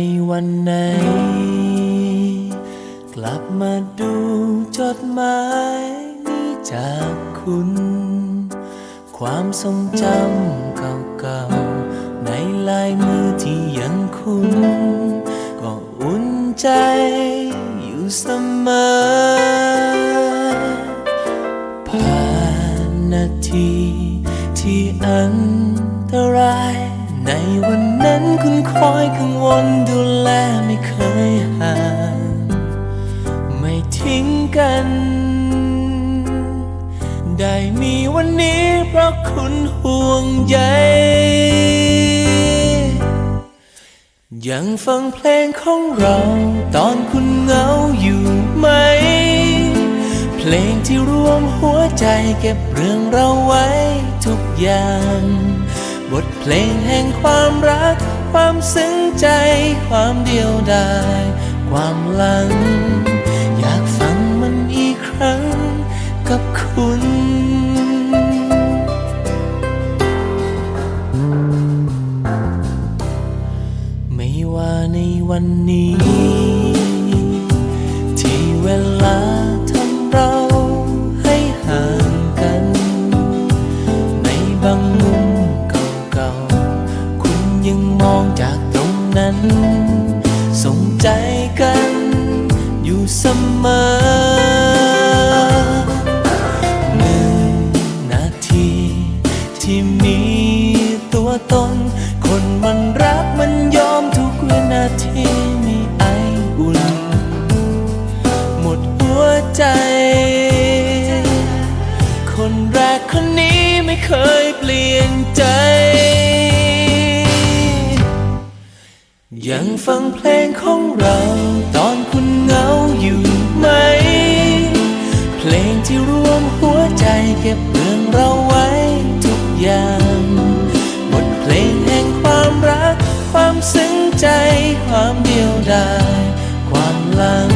ในวันไหน กลับมาดูจดหมายนี้จากคุณ ความทรงจำเก่าๆ ในลายมือที่ยังคุ้น ก็อุ่นใจอยู่เสมอ ผ่านนาทีที่อันตราย ในวันนั้นคุณคอยกังวลดูแลไม่เคยห่างไม่ทิ้งกัน ได้มีวันนี้เพราะคุณห่วงใยยังฟังเพลงของเราตอนคุณเหงาอยู่ไหม เพลงที่รวมหัวใจเก็บเรื่องเราไว้ทุกอย่าง บทเพลงแห่งความรัก ความซึ้งใจ ความเดียวดาย ความหลัง อยากฟังมันอีกครั้งกับคุณไม่ว่าในวันนี้ ยังมองจากตรงนั้นส่งใจกันอยู่เสมอ ยังฟังเพลงของเราตอนคุณเหงาอยู่ไหม เพลงที่รวมหัวใจเก็บเรื่องเราไว้ทุกอย่างบทเพลงแห่งความรัก ความซึ้งใจ ความเดียวดายความหลัง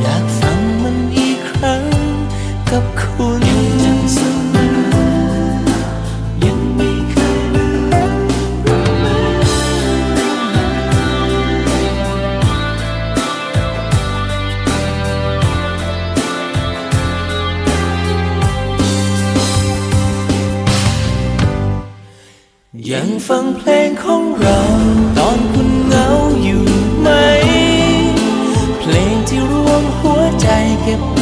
อยากฟังมันอีกครั้งกับคุณ ยังฟังเพลงของเรา ตอนคุณเหงาอยู่ไหม เพลงที่รวมหัวใจเก็บ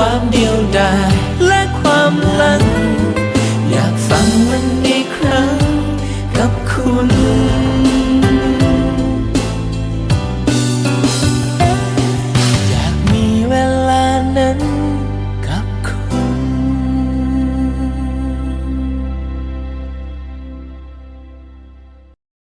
ความเดียวดายและความหลัง